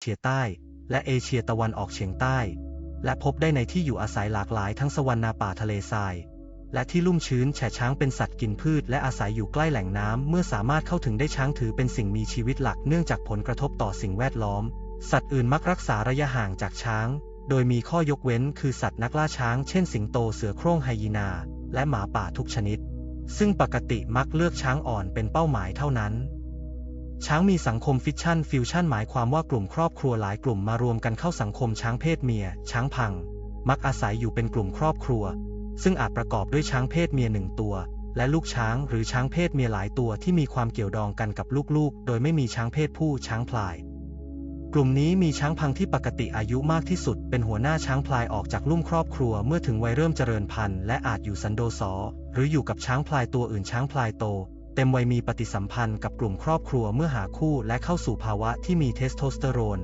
เชียใต้ และเอเชียตะวันออกเฉียงใต้ และพบได้ในที่อยู่อาศัยหลากหลายทั้งสวรรณาป่าทะเลทราย และที่ลุ่มชื้นแฉะช้างเป็นสัตว์กินพืช และอาศัยอยู่ใกล้แหล่งน้ำเมื่อสามารถเข้าถึงได้ช้างถือเป็นสิ่งมีชีวิตหลักเนื่องจากผลกระทบต่อสิ่งแวดล้อม สัตว์อื่นมักรักษาระยะห่างจากช้าง โดยมีข้อยกเว้น คือสัตว์นักล่าช้างเช่นสิงโตเสือโคร่งไฮยีนา และหมาป่าทุกชนิด ซึ่งปกติมักเลือกช้างอ่อนเป็นเป้าหมายเท่านั้น ช้างมีสังคมฟิชชั่นฟิวชั่นหมายความว่ากลุ่มครอบครัวหลายกลุ่มมารวมกันเข้าสังคมช้างเพศเมีย ช้างพัง มักอาศัยอยู่เป็นกลุ่มครอบครัว ซึ่งอาจประกอบด้วยช้างเพศเมียหนึ่งตัว และลูกช้างหรือช้างเพศเมียหลายตัวที่มีความเกี่ยวดองกันกับลูกๆ โดยไม่มีช้างเพศผู้ช้างพลาย กลุ่มนี้มีช้างพังที่ปกติอายุมากที่สุด เป็นหัวหน้าช้างพลายออกจากลุ่มครอบครัวเมื่อถึงวัยเริ่มเจริญพันธุ์และอาจอยู่สันโดษอหรืออยู่กับช้างพลายตัวอื่นช้างพลายโต เต็มวัยมีปฏิสัมพันธ์กับกลุ่มครอบครัวเมื่อหาคู่และเข้าสู่ภาวะที่มีเทสโทสเตอโรน